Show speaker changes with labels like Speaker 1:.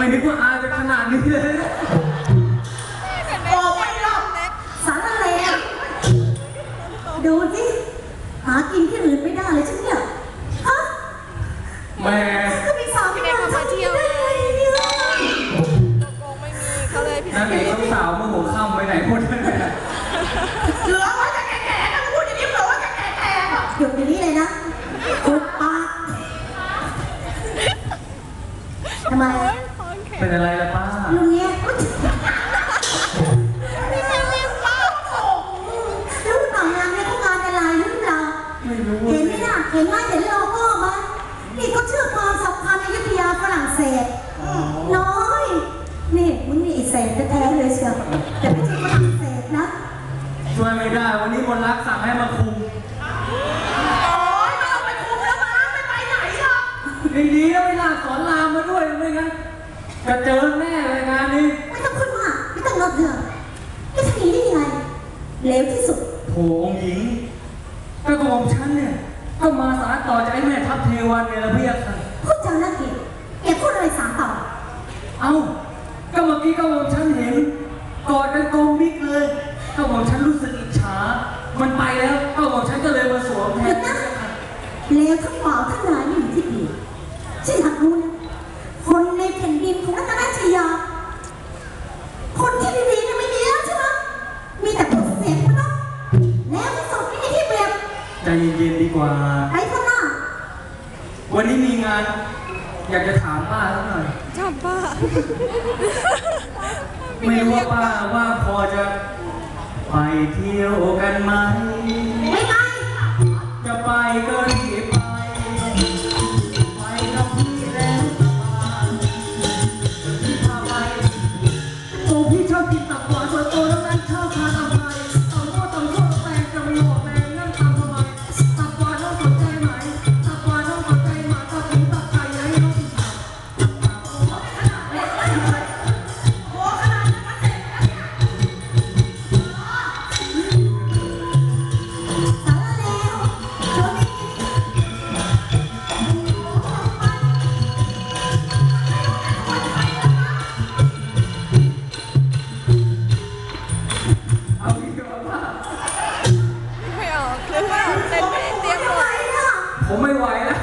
Speaker 1: ไม่นึกว่าอาจะขนาดนี้เลย
Speaker 2: โอ้ไม่หรอก
Speaker 3: สารเลวดูสิหากินที่อื่นไม่ได้เลยฉันเนี่ยฮะ
Speaker 1: แหม่
Speaker 3: ก็มีสาวที่มาเที่ยวได้ไงเนี่ย
Speaker 4: โกงไม่มีเขาเลยพี่
Speaker 1: นางเอกต้องสาวเมื่อหัวค่ำไปไหนหมดเลย
Speaker 2: เหลือว่าจะแก่ๆนะพูดอย่างนี้เหลือว่าจะแก่ๆอะ
Speaker 3: หยุดอย่างนี้เลยนะหุบปากทำไม
Speaker 4: โอ เค
Speaker 1: เป็นอะไรล่ะป้า
Speaker 3: ลุงเนี้ยอุ๊ย
Speaker 4: พี่แม่เรียกป้า
Speaker 3: รู้เปล่างานเนี่ยเขางานอะไรหรือเปล่า
Speaker 1: ไม่รู้
Speaker 3: เห็นไหมน่ะเห็นไหมเห็นโลโก้ไหมนี่ก็เชื่อความสัมพันธ์อยุธยาฝรั่งเศสน้อย นี่มึงนี่อิเศษแท้ๆเลยเชียวแต่ไม่ใช่ฝรั่งเศสนะ
Speaker 1: ช่วยไม่ได้ วันนี้มนต์รักสั่งให้มาคุม
Speaker 2: โอ๊ยไม่ต้องไปคุมแล้วมาไม่ไปไหนหรอก
Speaker 1: ดีดีๆแล้วไม่ลากสอนรามมาด้วยไม่งั้น กระเจิงแน่เลยงานนี้
Speaker 3: ไม่ต้องพูดมากไม่ต้องลดเถอะไม่ทำอย่างนี้ได้ยังไงเลวที่สุด
Speaker 1: โถองค์หญิงก็กระผมฉันเนี่ย ก็มาสารต่อจากไอ้แม่ทัพเทวันเนี่ยละเพียค่ะ
Speaker 3: พูดจาน่าเกลียดแกพูดอะไรสามต่อ
Speaker 1: เอ้าก็เมื่อกี้ก็ผมฉันเห็นกอดกันกลมมิกเลยก็ผมฉันรู้สึกอิจฉา มันไปแล้วก็ผมฉันก็เลยมาสวมแท
Speaker 3: หยุ
Speaker 1: น
Speaker 3: ดนะเลวทั้ง ว่า ไอ้ข้างหน้า
Speaker 1: วันนี้มีงาน อยากจะถามป้าสักหน่อย
Speaker 4: จำป้า
Speaker 1: ไม่รู้ว่าป้าว่าพอจะ ไปเที่ยวกันไหม
Speaker 3: ไม่ไป
Speaker 1: จะไปก็รีบไป ไปกับพี่แล้วสบายพี่พาไปโอ้พี่ชอบกินตับหวานส่วน ผมไม่ไหว
Speaker 2: แล้ว